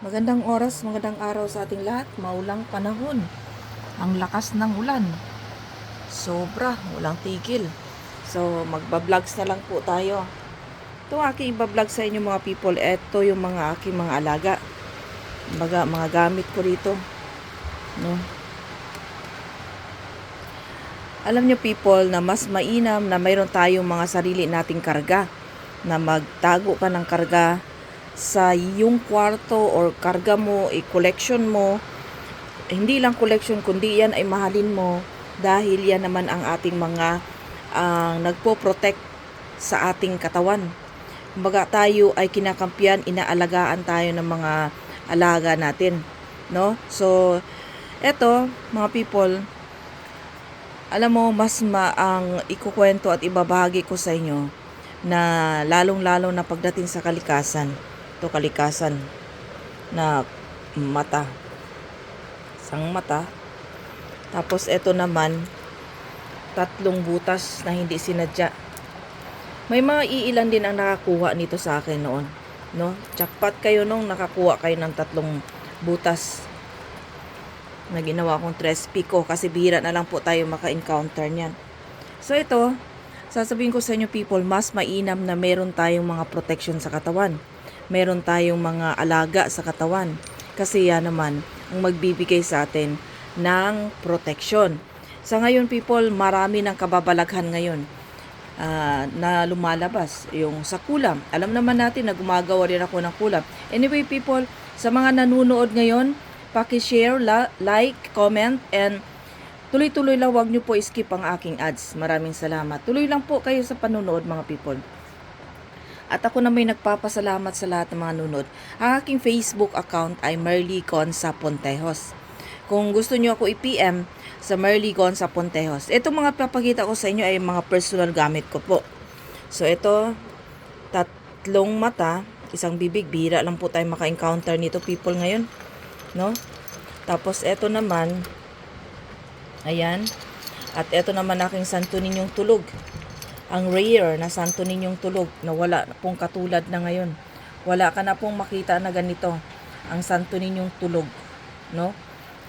Magandang oras, magandang araw sa ating lahat. Maulang panahon. Ang lakas ng ulan. Sobra, walang tigil. So, magba-vlogs na lang po tayo. Ito ang aking iba-vlog sa inyo mga people. Ito yung mga aking mga alaga. Mga, mga gamit ko rito. No? Alam nyo people na mas mainam na mayroon tayong mga sarili nating karga. Na magtago ka ng karga sa iyong kwarto or karga mo, i-collection mo. Hindi lang collection, kundi yan ay mahalin mo dahil yan naman ang ating mga ang nagpo-protect sa ating katawan. Kumbaga tayo ay kinakampiyan, inaalagaan tayo ng mga alaga natin, no? So eto, mga people, alam mo mas ma ang ikukwento at ibabahagi ko sa inyo na lalong-lalo na pagdating sa kalikasan to kalikasan na mata. Isang mata. Tapos ito naman tatlong butas na hindi sinadya. May mga iilan din ang nakakuha nito sa akin noon no? Jackpot kayo nung nakakuha kayo ng tatlong butas na ginawa kong tres pico kasi bihira na lang po tayo maka-encounter niyan. So ito sasabihin ko sa inyo people mas mainam na meron tayong mga protection sa katawan meron tayong mga alaga sa katawan. Kasi yan naman ang magbibigay sa atin ng protection. Sa ngayon people, marami ng kababalaghan ngayon ah, na lumalabas. Yung sa kulam. Alam naman natin na gumagawa rin ako ng kulam. Anyway people, sa mga nanonood ngayon, paki-share, la- like, comment, and tuloy-tuloy lang wag nyo po skip ang aking ads. Maraming salamat. Tuloy lang po kayo sa panonood mga people. At ako na may nagpapasalamat sa lahat ng mga nunod. Ang aking Facebook account ay Merly Gonza Pontejos. Kung gusto nyo ako i-PM sa Merly Gonza Pontejos. Itong mga papakita ko sa inyo ay mga personal gamit ko po. So ito, tatlong mata, isang bibig, bira lang po tayo maka-encounter nito people ngayon. No? Tapos ito naman, ayan. At ito naman aking santo ninyong tulog ang rare na santo ninyong tulog na wala pong katulad na ngayon. Wala ka na pong makita na ganito ang santo ninyong tulog, no?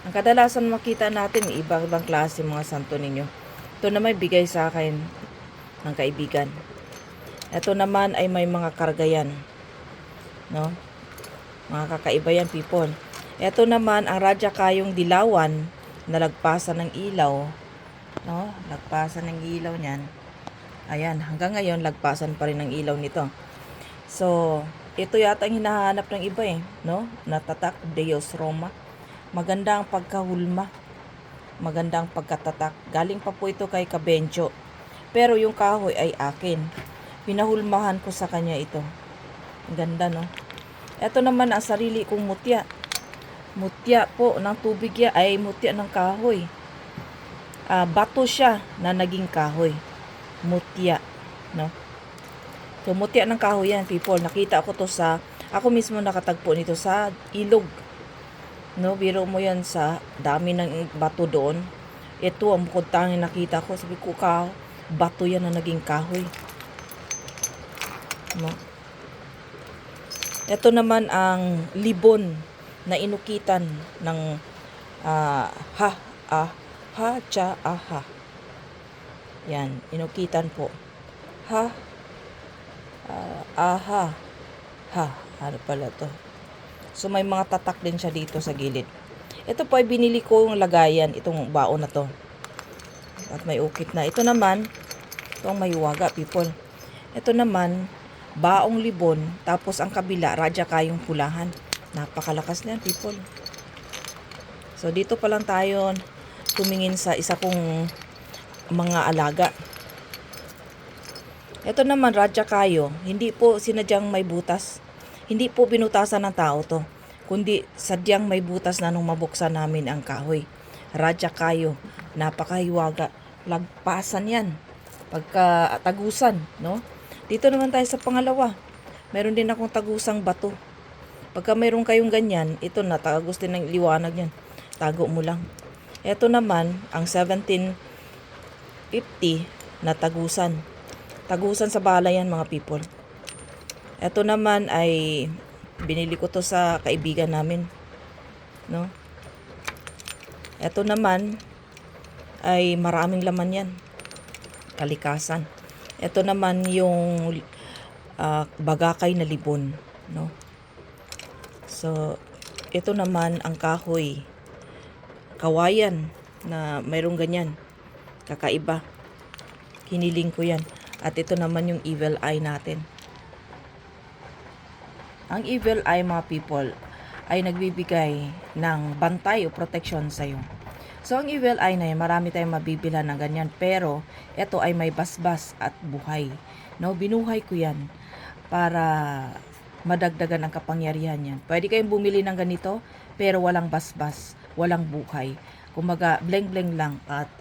Ang kadalasan makita natin ibang ibang klase mga santo ninyo. Ito na may bigay sa akin ng kaibigan. Ito naman ay may mga karga yan. No? Mga kakaiba yan, people. Ito naman ang radya kayong dilawan na lagpasan ng ilaw. No? Lagpasan ng ilaw niyan. Ayan, hanggang ngayon lagpasan pa rin ang ilaw nito. So, ito yata ang hinahanap ng iba eh, no? Natatak Deus Roma. Maganda ang pagkahulma. Maganda ang pagkatatak. Galing pa po ito kay Kabencho. Pero yung kahoy ay akin. Pinahulmahan ko sa kanya ito. Ang ganda, no? Ito naman ang sarili kong mutya. Mutya po ng tubig ya ay mutya ng kahoy. Ah, bato siya na naging kahoy mutya, no? So, mutya ng kahoy yan, people. Nakita ko to sa, ako mismo nakatagpo nito sa ilog. No, biro mo yan sa dami ng bato doon. Ito ang bukod tanging nakita ko. Sabi ko, ka, bato yan na naging kahoy. No? Ito naman ang libon na inukitan ng ah, ha, ah, ha, cha, aha. Yan, inukitan po. Ha? Ah, aha. Ha, ano pala to? So may mga tatak din siya dito sa gilid. Ito po ay binili ko yung lagayan, itong baon na to. At may ukit na. Ito naman, itong may waga, people. Ito naman, baong libon, tapos ang kabila, radya kayong pulahan. Napakalakas na people. So dito pa lang tayo tumingin sa isa kong mga alaga. Ito naman, radya kayo. Hindi po sinadyang may butas. Hindi po binutasan ng tao to. Kundi sadyang may butas na nung mabuksan namin ang kahoy. Radya kayo. Napakahiwaga. Lagpasan yan. Pagka tagusan, no? Dito naman tayo sa pangalawa. Meron din akong tagusang bato. Pagka mayroon kayong ganyan, ito na, tagagus din ng liwanag yan. Tago mo lang. Ito naman, ang 17 50 na tagusan. Tagusan sa bala yan mga people. Ito naman ay Binili ko to sa kaibigan namin. No? Ito naman ay maraming laman yan. Kalikasan. Ito naman yung ah, bagakay na libon. No? So, ito naman ang kahoy. Kawayan na mayroong ganyan. Kakaiba. Hiniling ko yan. At ito naman yung evil eye natin. Ang evil eye mga people ay nagbibigay ng bantay o protection sa iyo. So ang evil eye na yan, marami tayong mabibila ng ganyan pero ito ay may basbas at buhay. No, binuhay ko yan para madagdagan ang kapangyarihan yan. Pwede kayong bumili ng ganito pero walang basbas, walang buhay. Kumaga bleng-bleng lang at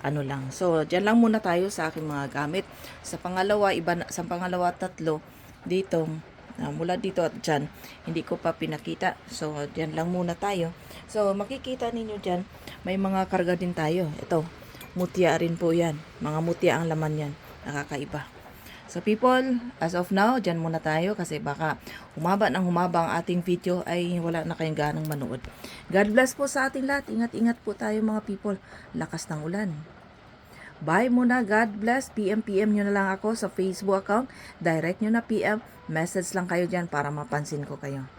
ano lang. So, diyan lang muna tayo sa aking mga gamit. Sa pangalawa, iba na, sa pangalawa at tatlo, dito, ah, mula dito at dyan, hindi ko pa pinakita. So, diyan lang muna tayo. So, makikita ninyo dyan, may mga karga din tayo. Ito, mutya rin po yan. Mga mutya ang laman yan. Nakakaiba. So people, as of now, dyan muna tayo kasi baka humaba ng humaba ang ating video ay wala na kayong ganang manood. God bless po sa ating lahat. Ingat-ingat po tayo mga people. Lakas ng ulan. Bye muna. God bless. PM-PM nyo na lang ako sa Facebook account. Direct nyo na PM. Message lang kayo dyan para mapansin ko kayo.